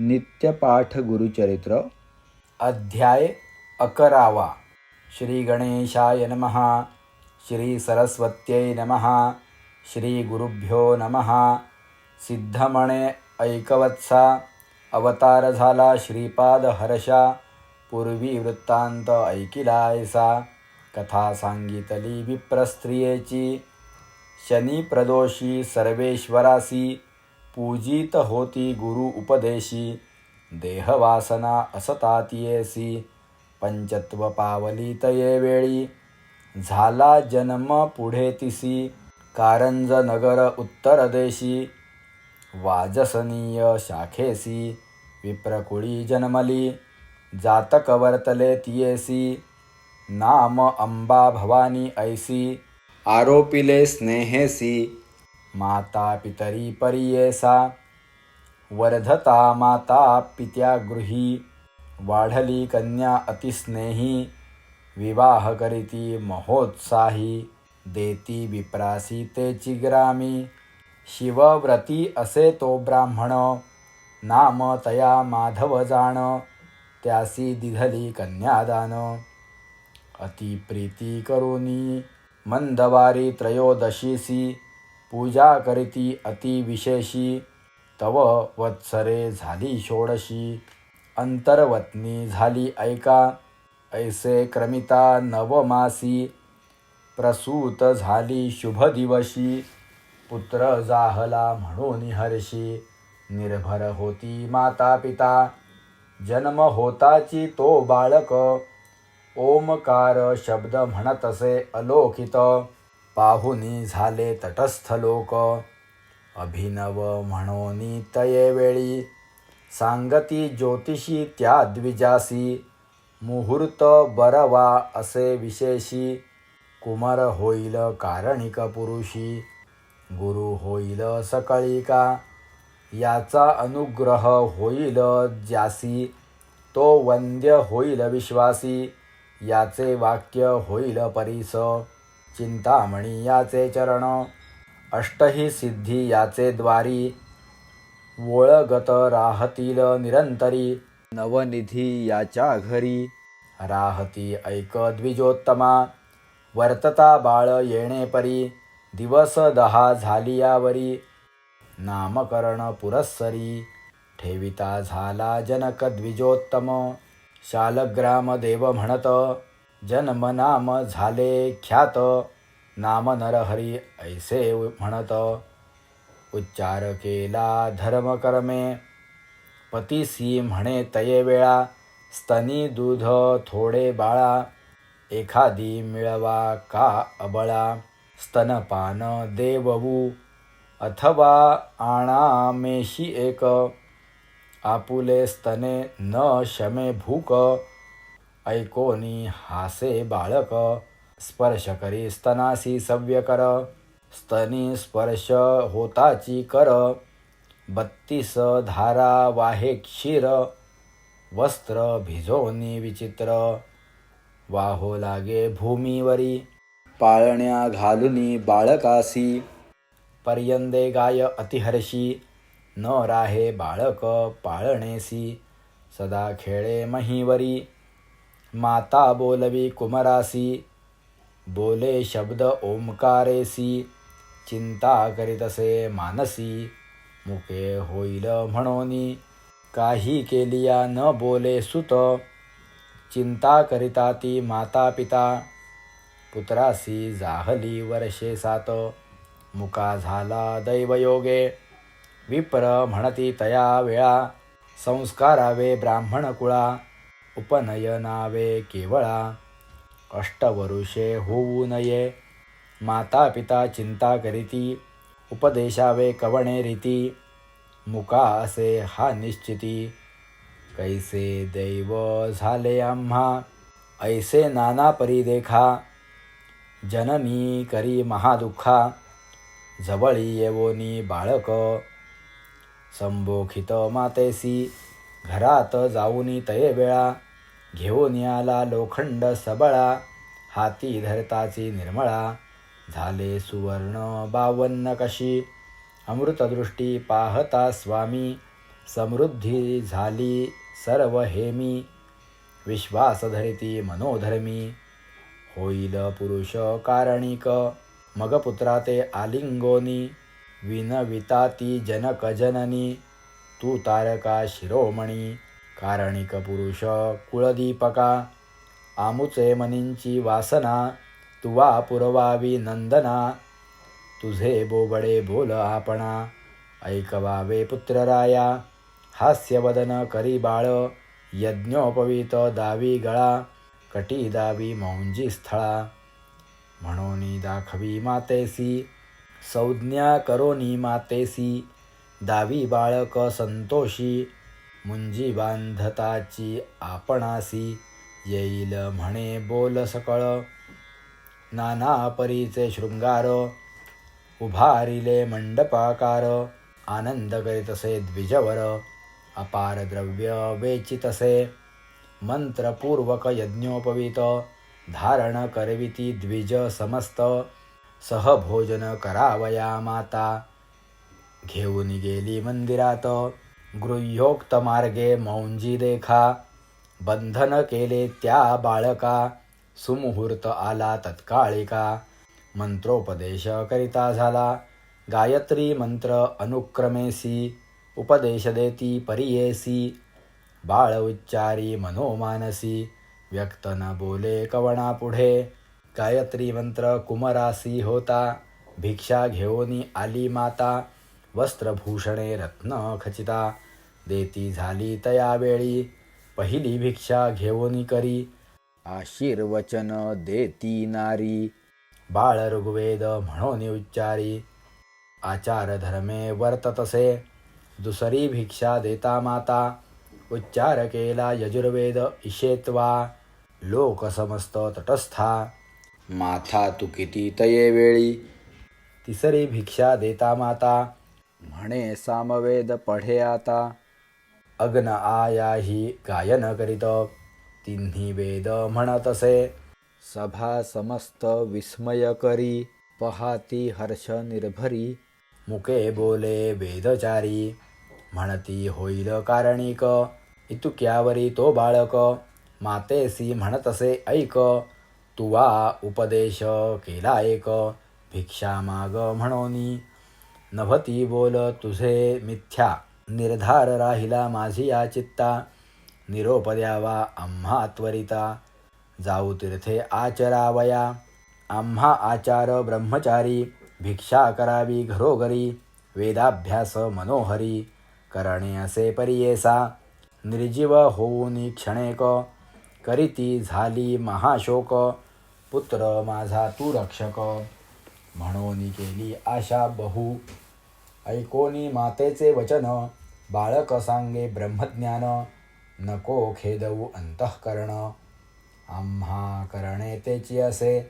नित्यपाठ गुरुचरित्र अध्याय अकरावा. श्री गणेशाय नमः. श्री सरस्वत्यै नमः. श्री गुरुभ्यो नमः. सिद्धमणे ऐकवत्सा. अवतार झाला श्रीपाद हर्षा पूर्वी वृत्तांत ऐकिलायसा कथा सांगितली विप्रस्त्रियेची शनी प्रदोषी सर्वेश्वरासी. पूजित होती गुरु उपदेशी देहवासना असतातियेसी पंचत्व पावली तये वेळी झाला जन्म पुढे तिसी कारंज नगर उत्तर देशी वाजसनीय शाखेसी विप्रकुळी जन्मली जातक वर्तले तियेसी नाम अंबा भवानी ऐसी आरोपिले स्नेहेसी माता पितरी परियेसा वर्धता माता पित्या गृही वाढली कन्या अतिस्नेही विवाह करीती महोत्साही देती विप्रासी ते चिग्रामी शिवव्रती असे तो ब्राह्मण नाम तया माधव जाण त्यासी दिधली कन्यादान. अतिप्रीती करुनी मंदवारी त्रयोदशीसी पूजा करीती अति विशेषी तव वत्सरे झाली षोडशी अंतर्वत्नी झाली ऐका ऐसे क्रमिता नवमासी प्रसूत झाली शुभ दिवशी पुत्र जाहला म्हणून हर्षी निर्भर होती माता पिता जन्म होताची तो बाळक ओमकार शब्द म्हणतसे अलोकित पाहुनी झाले तटस्थ लोक. अभिनव म्हणोनी तये वेळी. सांगती ज्योतिषी त्या द्विजासी. मुहूर्त बरवा असे विशेषी. कुमार होईल कारणिक पुरुषी. गुरु होईल सकळिका. याचा अनुग्रह होईल ज्यासी. तो वंद्य होईल विश्वासी. याचे वाक्य होईल परिस. चिंतामणी याचे चरण। अष्टही सिद्धी याचे द्वारी। वोळगत राहतील निरंतरी। नवनिधी याच्या घरी। राहती ऐक द्विजोत्तमा। वर्तता बाळ येणे परी। दिवस दहा झालियावरी नामकरण पुरस्सरी। ठेविता झाला जनक द्विजोत्तम। शालग्राम देव म्हणत। जन्म नाम झाले ख्यात नाम नरहरी ऐसे म्हणत. उच्चार केला धर्म कर्मे पतीसी म्हणे तये वेळा स्तनी दूध थोडे बाळा एखादी मिळवा का अबळा स्तनपान देववू अथवा आणामेशी एक आपुले स्तने न शमे भूक ऐकोनी हासे बाळक स्पर्श करी स्तनासी सव्य कर स्तनी स्पर्श होताची कर बत्तीस धारा वाहे क्षीर वस्त्र भिजोनी विचित्र वाहो लागे भूमीवरी पाळण्या घालुनी बाळकासी पर्यंदे गाय अतिहर्षी न राहे बाळक पाळणेसी सदा खेळे महीवरी माता बोलवी कुमरासी बोले शब्द ओंकारेसी चिंता करीतसे मानसी मुके होईल म्हणोनी काही केलिया न बोले सुत चिंता करिता ती माता पिता पुत्रासी जाहली वर्षे सात मुका झाला दैवयोगे विप्र म्हणती तया वेळा संस्कारावे ब्राह्मण कुळा उपनयनावे केवळा अष्टवरुषे होऊ नये. माता पिता चिंता करीती उपदेशावे कवणे रीती मुका असे हा निश्चिती. कैसे दैव झाले आम्हा ऐसे नाना परी देखा जननी करी महादुःखा जवळी येवोनी बाळक. संबोखित मातेसी घरात जाऊनी तये वेळा. घेऊन आला लोखंड सबळा हाती धरताची निर्मळा. झाले सुवर्ण बावन्न कशी? अमृतदृष्टी पाहता स्वामी समृद्धी झाली सर्व हेमी. विश्वास धरिती मनोधर्मी होईल पुरुष कारणिक. मग पुत्रा ते आलिंगोनी विनविता ती जनक जननी. तू तारका शिरोमणी कारणिक पुरुष कुळदीपका आमुचे मनींची वासना तुवा पुरवावी नंदना तुझे बोबडे बोल आपणा ऐकवावे पुत्रराया हास्यवदन करी बाळ यज्ञोपवीत दावी गळा कटी दावी मौंजी स्थळा। म्हणून दाखवी मातेसी संज्ञा करोनी मातेसी दावी बाळक संतोषी मुंजी बांधताची आपणासी येईल म्हणे बोल सकळ. नाना परीचे शृंगार उभारिले मंडपाकार. आनंद करीतसे द्विजवर अपार द्रव्य वेचितसे मंत्रपूर्वक यज्ञोपवीत धारण करविती द्विज समस्त. सहभोजन करावया माता. घेऊन गेली मंदिरात गृह्योक्त मार्गे मौंजी देखा बंधन केले त्या बाळका सुमुहूर्त आला तत्काळिका मंत्रोपदेश करिता झाला गायत्री मंत्र अनुक्रमेसी उपदेश देती परियेसी बाळ उच्चारी मनोमानसी व्यक्त न बोले कवणा पुढे गायत्री मंत्र कुमरासी होता भिक्षा घेऊनी आली माता वस्त्रभूषणे रत्न खचिता देती झाली तया वेळी पहिली भिक्षा घेऊनी करी. आशीर्वचन देती नारी बाळ ऋग्वेद म्हणून उच्चारी. आचार धर्मे वर्ततसे दुसरी भिक्षा देता माता. उच्चार केला यजुर्वेद इशेत्वा लोक समस्त तटस्था. माथा तू किती तये वेळी तिसरी भिक्षा देता माता. म्हणे सामवेद पढे आता. अग्न आया ही गायन करीत. तिन्ही वेद म्हणतसे सभा समस्त विस्मय करी. पहाती हर्ष निर्भरी. मुके बोले वेदचारी. म्हणती होईल कारणिक. इतुक्यावरी तो बाळक. मातेसी म्हणतसे ऐक. तुवा उपदेश केला एक. भिक्षा माग म्हणोनी. नभती बोल तुझे मिथ्या. निर्धार राहिला माझी या चित्ता. निरोप द्यावा आम्हा त्वरिता. जाऊ तीर्थे आचरावया. आम्हा आचार ब्रह्मचारी. भिक्षा करावी घरोघरी. वेदाभ्यास मनोहरी. करणे असे परियेसा. निर्जीव होऊन क्षणेक करीती झाली महाशोक. पुत्र माझा तू रक्षक. म्हणून केली आशा बहु. ऐकोनी मातेचे वचन बाळक सांगे ब्रह्मज्ञान नको खेदवू अंतःकरण. आम्हा करणे तेची असे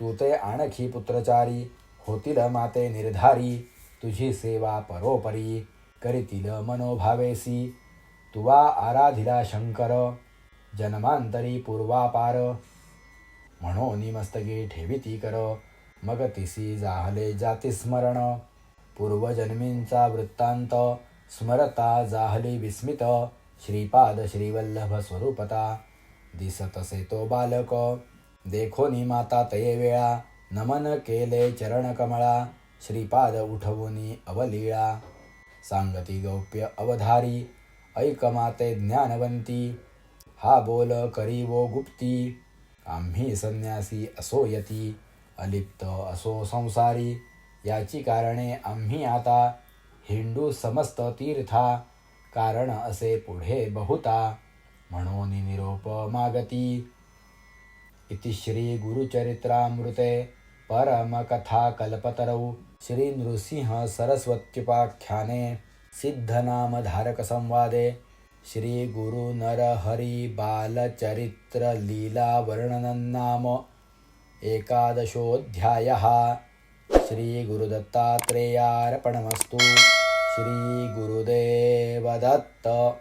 तू ते आणखी पुत्रचारी होतील माते निर्धारी तुझी सेवा परोपरी करीतील मनोभावेसी. तुवा आराधिला शंकर जन्मांतरी पूर्वापार. म्हणून मस्तकी ठेविती कर मग तिसी जाहले जाती स्मरण। पूर्वजन्मींचा वृत्तांत स्मरता जाहली विस्मित। श्रीपाद श्रीवल्लभ स्वरूपता दिसतसे तो बालक। देखोनी माता तये वेळा नमन केले चरण कमळा श्रीपाद उठवुनी अवलीळा। सांगती गौप्य अवधारी ऐक माते ज्ञानवंती। हा बोल करी वो गुप्ती आम्ही संन्यासी असो यती। अलिप्त असो संसारी याची कारणे आम्ही आता हिंदू समस्त तीर्था कारण असे पुढे बहुता म्हणून निरोप मागती. इति श्री गुरुचरित्रामृते परमकथा कल्पतरौ श्री नृसिंह सरस्वत्युपाख्याने सिद्धनामधारक संवादे श्री गुरु बालचरित्र लीला नाम एकादशोऽध्यायः. श्रीगुरुदत्तात्रेयार्पणमस्तु. श्रीगुरुदेवदत्त.